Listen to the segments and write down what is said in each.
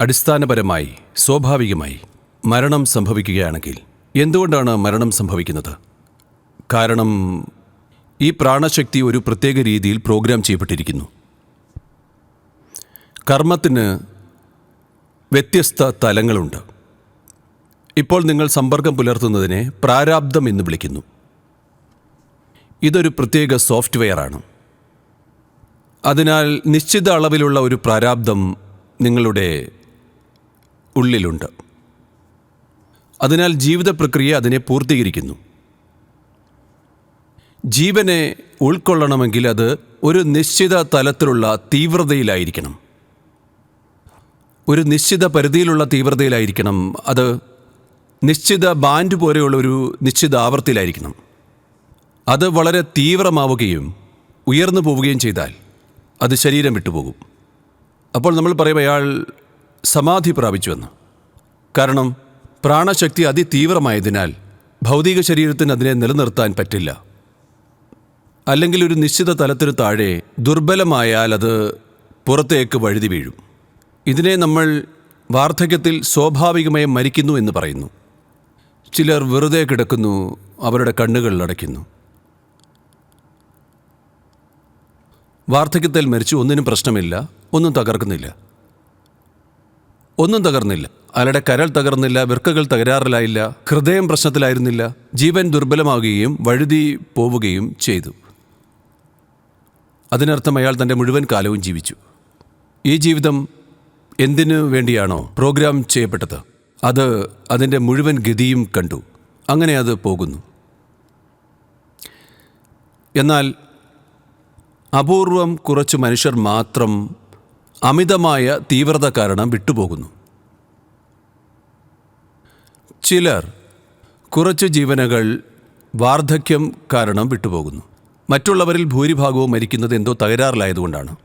അടിസ്ഥാനപരമായി സ്വാഭാവികമായി മരണം സംഭവിക്കുകയാണെങ്കിൽ എന്തുകൊണ്ടാണ് മരണം സംഭവിക്കുന്നത്? കാരണം ഈ പ്രാണശക്തി ഒരു പ്രത്യേക രീതിയിൽ പ്രോഗ്രാം ചെയ്യപ്പെട്ടിരിക്കുന്നു. കർമ്മത്തിന് വ്യത്യസ്ത തലങ്ങളുണ്ട്. ഇപ്പോൾ നിങ്ങൾ സമ്പർക്കം പുലർത്തുന്നതിനെ പ്രാരാബ്ദം എന്ന് വിളിക്കുന്നു. ഇതൊരു പ്രത്യേക സോഫ്റ്റ്വെയറാണ്. അതിനാൽ നിശ്ചിത അളവിലുള്ള ഒരു പ്രാരാബ്ദം നിങ്ങളുടെ ഉള്ളിലുണ്ട്. അതിനാൽ ജീവിത പ്രക്രിയ അതിനെ പൂർത്തീകരിക്കുന്നു. ജീവനെ ഉൾക്കൊള്ളണമെങ്കിൽ അത് ഒരു നിശ്ചിത തലത്തിലുള്ള തീവ്രതയിലായിരിക്കണം. ഒരു നിശ്ചിത പരിധിയിലുള്ള തീവ്രതയിലായിരിക്കണം. അത് നിശ്ചിത ബാൻഡ് പോലെയുള്ള ഒരു നിശ്ചിത ആവർത്തിയിലായിരിക്കണം. അത് വളരെ തീവ്രമാവുകയും ഉയർന്നു പോവുകയും ചെയ്താൽ അത് ശരീരം വിട്ടുപോകും. അപ്പോൾ നമ്മൾ പറയും അയാൾ സമാധി പ്രാപിച്ചുവെന്ന്. കാരണം പ്രാണശക്തി അതിതീവ്രമായതിനാൽ ഭൗതിക ശരീരത്തിന് അതിനെ നിലനിർത്താൻ പറ്റില്ല. അല്ലെങ്കിൽ ഒരു നിശ്ചിത തലത്തിന് താഴെ ദുർബലമായാൽ അത് പുറത്തേക്ക് വഴുതി വീഴും. ഇതിനെ നമ്മൾ വാർദ്ധക്യത്തിൽ സ്വാഭാവികമായി മരിക്കുന്നു എന്ന് പറയുന്നു. ചിലർ വെറുതെ കിടക്കുന്നു അവരുടെ കണ്ണുകൾ അടയ്ക്കുന്നു. വാർദ്ധക്യത്തിൽ മരിച്ചു ഒന്നിനും പ്രശ്നമില്ല ഒന്നും തകർക്കുന്നില്ല. ഒന്നും തകർന്നില്ല. അയാളുടെ കരൾ തകർന്നില്ല വിർക്കകൾ തകരാറിലായില്ല ഹൃദയം പ്രശ്നത്തിലായിരുന്നില്ല ജീവൻ ദുർബലമാവുകയും വഴുതി പോവുകയും ചെയ്തു. അതിനർത്ഥം അയാൾ തന്റെ മുഴുവൻ കാലവും ജീവിച്ചു. ഈ ജീവിതം എന്തിനു വേണ്ടിയാണോ പ്രോഗ്രാം ചെയ്യപ്പെട്ടത്? അത് അതിന്റെ മുഴുവൻ ഗതിയും കണ്ടു. അങ്ങനെ അത് പോകുന്നു. എന്നാൽ അപൂർവം കുറച്ച് മനുഷ്യർ മാത്രം അമിതമായ തീവ്രത കാരണം വിട്ടുപോകുന്നു. ചിലർ കുറച്ച് ജീവനകൾ വാർദ്ധക്യം കാരണം വിട്ടുപോകുന്നു. മറ്റുള്ളവരിൽ ഭൂരിഭാഗവും മരിക്കുന്നത് എന്തോ തകരാറിലായതുകൊണ്ടാണ്.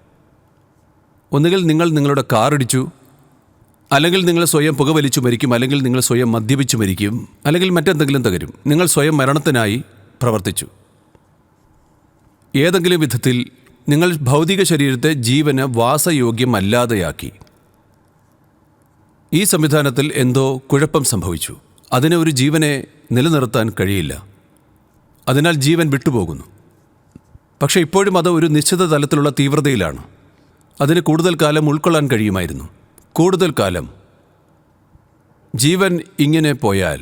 ഒന്നുകിൽ നിങ്ങൾ നിങ്ങളുടെ കാർ ഇടിച്ചു അല്ലെങ്കിൽ നിങ്ങൾ സ്വയം പുകവലിച്ചു മരിക്കും അല്ലെങ്കിൽ നിങ്ങൾ സ്വയം മദ്യപിച്ചു മരിക്കും അല്ലെങ്കിൽ മറ്റെന്തെങ്കിലും തകരും. നിങ്ങൾ സ്വയം മരണത്തിനായി പ്രവർത്തിച്ചു. ഏതെങ്കിലും വിധത്തിൽ നിങ്ങൾ ഭൗതിക ശരീരത്തെ ജീവന് വാസയോഗ്യമല്ലാതെയാക്കി. ഈ സംവിധാനത്തിൽ എന്തോ കുഴപ്പം സംഭവിച്ചു. അതിന് ഒരു ജീവനെ നിലനിർത്താൻ കഴിയില്ല. അതിനാൽ ജീവൻ വിട്ടുപോകുന്നു. പക്ഷേ ഇപ്പോഴും അത് ഒരു നിശ്ചിത തലത്തിലുള്ള തീവ്രതയിലാണ്. അതിന് കൂടുതൽ കാലം ഉൾക്കൊള്ളാൻ കഴിയുമായിരുന്നു. കൂടുതൽ കാലം ജീവൻ ഇങ്ങനെ പോയാൽ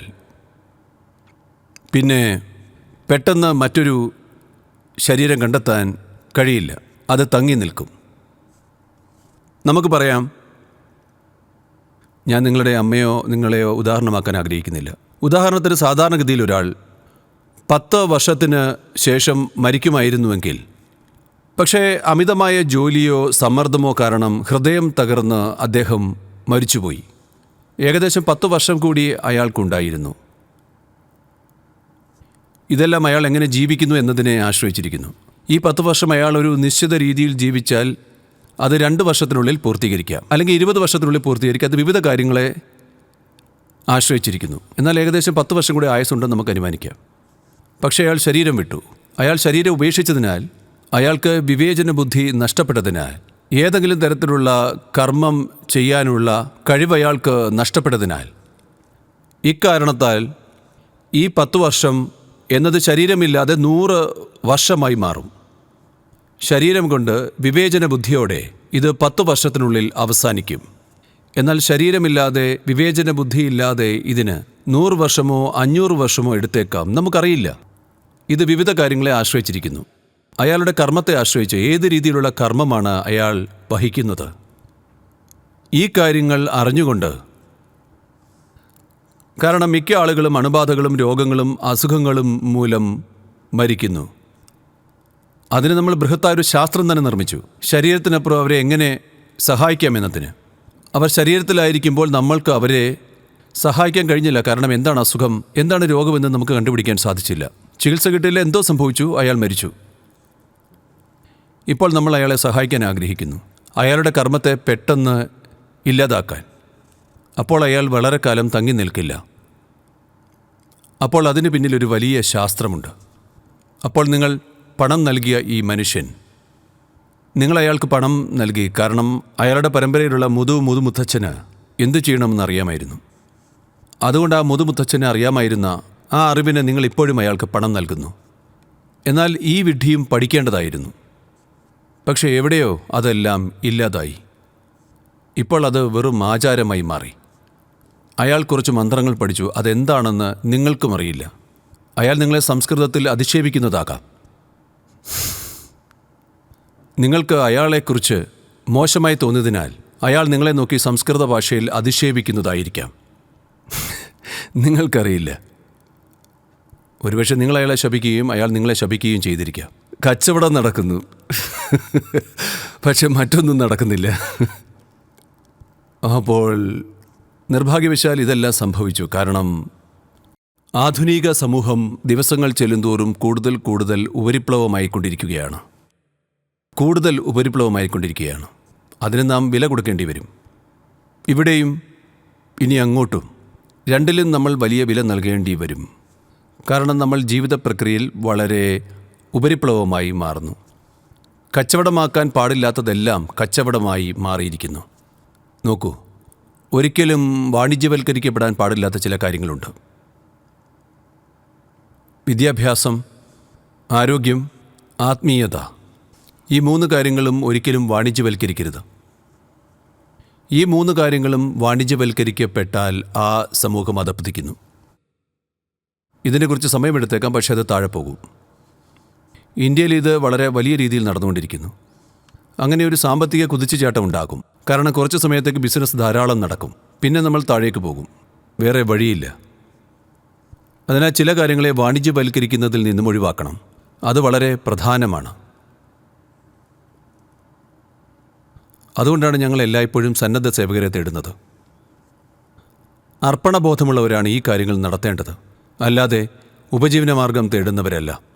പിന്നെ പെട്ടെന്ന് മറ്റൊരു ശരീരം കണ്ടെത്താൻ കഴിയില്ല. അത് തങ്ങി നിൽക്കും. നമുക്ക് പറയാം ഞാൻ നിങ്ങളുടെ അമ്മയോ നിങ്ങളെയോ ഉദാഹരണമാക്കാൻ ആഗ്രഹിക്കുന്നില്ല. ഉദാഹരണത്തിന് സാധാരണഗതിയിൽ ഒരാൾ പത്ത് വർഷത്തിന് ശേഷം മരിക്കുമായിരുന്നുവെങ്കിൽ പക്ഷേ അമിതമായ ജോലിയോ സമ്മർദ്ദമോ കാരണം ഹൃദയം തകർന്ന് അദ്ദേഹം മരിച്ചുപോയി. ഏകദേശം പത്ത് വർഷം കൂടി അയാൾക്കുണ്ടായിരുന്നു. ഇതെല്ലാം അയാൾ എങ്ങനെ ജീവിക്കുന്നു എന്നതിനെ ആശ്രയിച്ചിരിക്കുന്നു. ഈ പത്ത് വർഷം അയാൾ ഒരു നിശ്ചിത രീതിയിൽ ജീവിച്ചാൽ അത് രണ്ട് വർഷത്തിനുള്ളിൽ പൂർത്തീകരിക്കാം. അല്ലെങ്കിൽ ഇരുപത് വർഷത്തിനുള്ളിൽ പൂർത്തീകരിക്കാം. അത് വിവിധ കാര്യങ്ങളെ ആശ്രയിച്ചിരിക്കുന്നു. എന്നാൽ ഏകദേശം പത്ത് വർഷം കൂടി ആയുസുണ്ടെന്ന് നമുക്ക് അനുമാനിക്കാം. പക്ഷേ അയാൾ ശരീരം വിട്ടു. അയാൾ ശരീരം ഉപേക്ഷിച്ചതിനാൽ അയാൾക്ക് വിവേചന ബുദ്ധി നഷ്ടപ്പെട്ടതിനാൽ ഏതെങ്കിലും തരത്തിലുള്ള കർമ്മം ചെയ്യാനുള്ള കഴിവ് അയാൾക്ക് നഷ്ടപ്പെട്ടതിനാൽ ഇക്കാരണത്താൽ ഈ പത്ത് വർഷം എന്നത് ശരീരമില്ലാതെ നൂറ് വർഷമായി മാറും. ശരീരം കൊണ്ട് വിവേചന ബുദ്ധിയോടെ ഇത് പത്ത് വർഷത്തിനുള്ളിൽ അവസാനിക്കും. എന്നാൽ ശരീരമില്ലാതെ വിവേചന ബുദ്ധിയില്ലാതെ ഇതിന് നൂറ് വർഷമോ അഞ്ഞൂറ് വർഷമോ എടുത്തേക്കാം നമുക്കറിയില്ല. ഇത് വിവിധ കാര്യങ്ങളെ ആശ്രയിച്ചിരിക്കുന്നു. അയാളുടെ കർമ്മത്തെ ആശ്രയിച്ച് ഏത് രീതിയിലുള്ള കർമ്മമാണ് അയാൾ വഹിക്കുന്നത്? ഈ കാര്യങ്ങൾ അറിഞ്ഞുകൊണ്ട് കാരണം മിക്ക ആളുകളും അണുബാധകളും രോഗങ്ങളും അസുഖങ്ങളും മൂലം മരിക്കുന്നു. അതിന് നമ്മൾ ബൃഹത്തായ ഒരു ശാസ്ത്രം തന്നെ നിർമ്മിച്ചു. ശരീരത്തിനപ്പുറം അവരെ എങ്ങനെ സഹായിക്കാം എന്നതിന്. അവർ ശരീരത്തിലായിരിക്കുമ്പോൾ നമ്മൾക്ക് അവരെ സഹായിക്കാൻ കഴിഞ്ഞില്ല. കാരണം എന്താണ് അസുഖം എന്താണ് രോഗമെന്ന് നമുക്ക് കണ്ടുപിടിക്കാൻ സാധിച്ചില്ല. ചികിത്സ കിട്ടിയില്ല എന്തോ സംഭവിച്ചു അയാൾ മരിച്ചു. ഇപ്പോൾ നമ്മൾ അയാളെ സഹായിക്കാൻ ആഗ്രഹിക്കുന്നു. അയാളുടെ കർമ്മത്തെ പെട്ടെന്ന് ഇല്ലാതാക്കാൻ. അപ്പോൾ അയാൾ വളരെ കാലം തങ്ങി നിൽക്കില്ല. അപ്പോൾ അതിന് പിന്നിൽ ഒരു വലിയ ശാസ്ത്രമുണ്ട്. അപ്പോൾ നിങ്ങൾ പണം നൽകിയ ഈ മനുഷ്യൻ നിങ്ങൾ അയാൾക്ക് പണം നൽകി കാരണം അയാളുടെ പരമ്പരയിലുള്ള മുതു മുതുമുത്തച്ഛന് എന്തു ചെയ്യണമെന്ന് അറിയാമായിരുന്നു. അതുകൊണ്ട് ആ മുതുമുത്തച്ഛനെ അറിയാമായിരുന്ന ആ അറിവിനെ നിങ്ങൾ ഇപ്പോഴും അയാൾക്ക് പണം നൽകുന്നു. എന്നാൽ ഈ വിഡ്ഢിയും പഠിക്കേണ്ടതായിരുന്നു. പക്ഷേ എവിടെയോ അതെല്ലാം ഇല്ലാതായി. ഇപ്പോൾ അത് വെറും ആചാരമായി മാറി. അയാൾ കുറച്ച് മന്ത്രങ്ങൾ പഠിച്ചു. അതെന്താണെന്ന് നിങ്ങൾക്കും അറിയില്ല. അയാൾ നിങ്ങളെ സംസ്കൃതത്തിൽ അധിക്ഷേപിക്കുന്നതാകാം. നിങ്ങൾക്ക് അയാളെക്കുറിച്ച് മോശമായി തോന്നിയതിനാൽ അയാൾ നിങ്ങളെ നോക്കി സംസ്കൃത ഭാഷയിൽ അധിക്ഷേപിക്കുന്നതായിരിക്കാം. നിങ്ങൾക്കറിയില്ല. ഒരുപക്ഷെ നിങ്ങൾ അയാളെ ശപിക്കുകയും അയാൾ നിങ്ങളെ ശപിക്കുകയും ചെയ്തിരിക്കാം. കച്ചവടം നടക്കുന്നു. പക്ഷെ മറ്റൊന്നും നടക്കുന്നില്ല. അപ്പോൾ നിർഭാഗ്യവശാൽ ഇതെല്ലാം സംഭവിച്ചു. കാരണം ആധുനിക സമൂഹം ദിവസങ്ങൾ ചെല്ലുന്തോറും കൂടുതൽ കൂടുതൽ ഉപരിപ്ലവമായിക്കൊണ്ടിരിക്കുകയാണ്. കൂടുതൽ ഉപരിപ്ലവമായിക്കൊണ്ടിരിക്കുകയാണ്. അതിന് നാം വില കൊടുക്കേണ്ടി വരും. ഇവിടെയും ഇനി അങ്ങോട്ടും രണ്ടിലും നമ്മൾ വലിയ വില നൽകേണ്ടി വരും. കാരണം നമ്മൾ ജീവിത പ്രക്രിയയിൽ വളരെ ഉപരിപ്ലവമായി മാറുന്നു. കച്ചവടമാക്കാൻ പാടില്ലാത്തതെല്ലാം കച്ചവടമായി മാറിയിരിക്കുന്നു. നോക്കൂ ഒരിക്കലും വാണിജ്യവൽക്കരിക്കപ്പെടാൻ പാടില്ലാത്ത ചില കാര്യങ്ങളുണ്ട്. വിദ്യാഭ്യാസം ആരോഗ്യം ആത്മീയത ഈ മൂന്ന് കാര്യങ്ങളും ഒരിക്കലും വാണിജ്യവൽക്കരിക്കരുത്. ഈ മൂന്ന് കാര്യങ്ങളും വാണിജ്യവൽക്കരിക്കപ്പെട്ടാൽ ആ സമൂഹം അതപ്പതിക്കുന്നു ഇതിനെക്കുറിച്ച് സമയമെടുത്തേക്കാം പക്ഷേ അത് താഴെ പോകും. ഇന്ത്യയിൽ ഇത് വളരെ വലിയ രീതിയിൽ നടന്നുകൊണ്ടിരിക്കുന്നു. അങ്ങനെ ഒരു സാമ്പത്തിക കുതിച്ചുചാട്ടം ഉണ്ടാകും. കാരണം കുറച്ച് സമയത്തേക്ക് ബിസിനസ് ധാരാളം നടക്കും. പിന്നെ നമ്മൾ താഴേക്ക് പോകും. വേറെ വഴിയില്ല. അതിനാൽ ചില കാര്യങ്ങളെ വാണിജ്യവൽക്കരിക്കുന്നതിൽ നിന്നും ഒഴിവാക്കണം. അത് വളരെ പ്രധാനമാണ്. അതുകൊണ്ടാണ് ഞങ്ങൾ എല്ലായ്പ്പോഴും സന്നദ്ധ സേവകരെ തേടുന്നത്. അർപ്പണബോധമുള്ളവരാണ് ഈ കാര്യങ്ങൾ നടത്തേണ്ടത്. അല്ലാതെ ഉപജീവനമാർഗം തേടുന്നവരല്ല.